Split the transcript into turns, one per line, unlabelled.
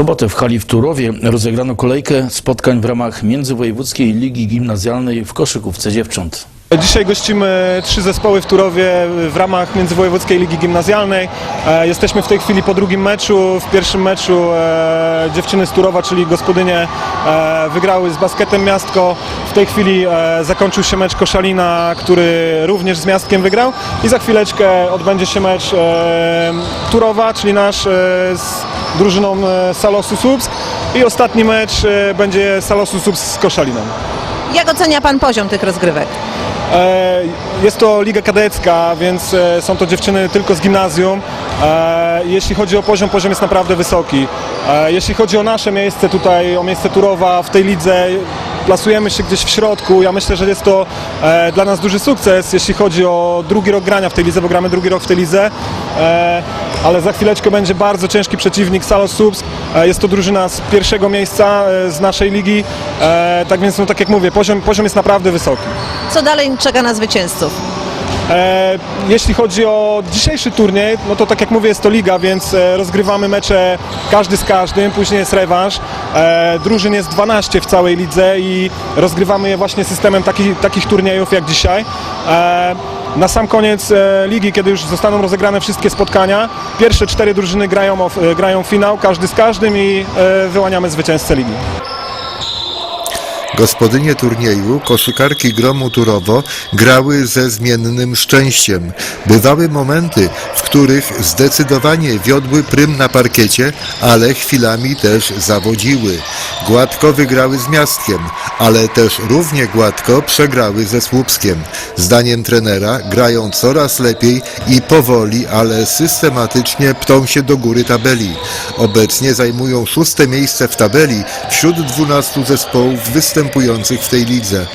sobotę w hali w Turowie rozegrano kolejkę spotkań w ramach Międzywojewódzkiej Ligi Gimnazjalnej w koszykówce dziewcząt.
Dzisiaj gościmy trzy zespoły w Turowie w ramach Międzywojewódzkiej Ligi Gimnazjalnej. E, Jesteśmy w tej chwili po drugim meczu. W pierwszym meczu e, dziewczyny z Turowa, czyli gospodynie, e, wygrały z basketem Miastko. W tej chwili zakończył się mecz Koszalina, który również z Miastkiem wygrał. I za chwileczkę odbędzie się mecz Turowa, czyli nasz z drużyną e, Salosu Słupsk. I ostatni mecz e, będzie Salosu Słupsk z Koszaliną.
Jak ocenia Pan poziom tych rozgrywek?
E, Jest to liga kadecka, więc są to dziewczyny tylko z gimnazjum. Jeśli chodzi o poziom, poziom jest naprawdę wysoki. Jeśli chodzi o nasze miejsce tutaj, o miejsce Turowa w tej lidze, plasujemy się gdzieś w środku. Ja myślę, że jest to dla nas duży sukces, jeśli chodzi o drugi rok grania w tej lidze, bo gramy drugi rok w tej lidze. Ale za chwileczkę będzie bardzo ciężki przeciwnik, Salos Subsk. E, Jest to drużyna z pierwszego miejsca e, z naszej ligi. E, Tak więc, no, tak jak mówię, poziom, poziom jest naprawdę wysoki.
Co dalej czeka na zwycięzców?
Jeśli chodzi o dzisiejszy turniej, no to tak jak mówię, jest to liga, więc rozgrywamy mecze każdy z każdym, później jest rewanż. Drużyn jest 12 w całej lidze i rozgrywamy je właśnie systemem taki, takich turniejów jak dzisiaj. Na sam koniec e, ligi, kiedy już zostaną rozegrane wszystkie spotkania, pierwsze cztery drużyny grają, e, grają finał, każdy z każdym i e, wyłaniamy zwycięzcę ligi.
Gospodynie turnieju, koszykarki Gromu Turowo, grały ze zmiennym szczęściem. Bywały momenty, w których zdecydowanie wiodły prym na parkiecie, ale chwilami też zawodziły. Gładko wygrały z Miastkiem, ale też równie gładko przegrały ze Słupskiem. Zdaniem trenera grają coraz lepiej i powoli, ale systematycznie ptą się do góry tabeli. Obecnie zajmują szóste miejsce w tabeli wśród 12 zespołów występujących w tej lidze.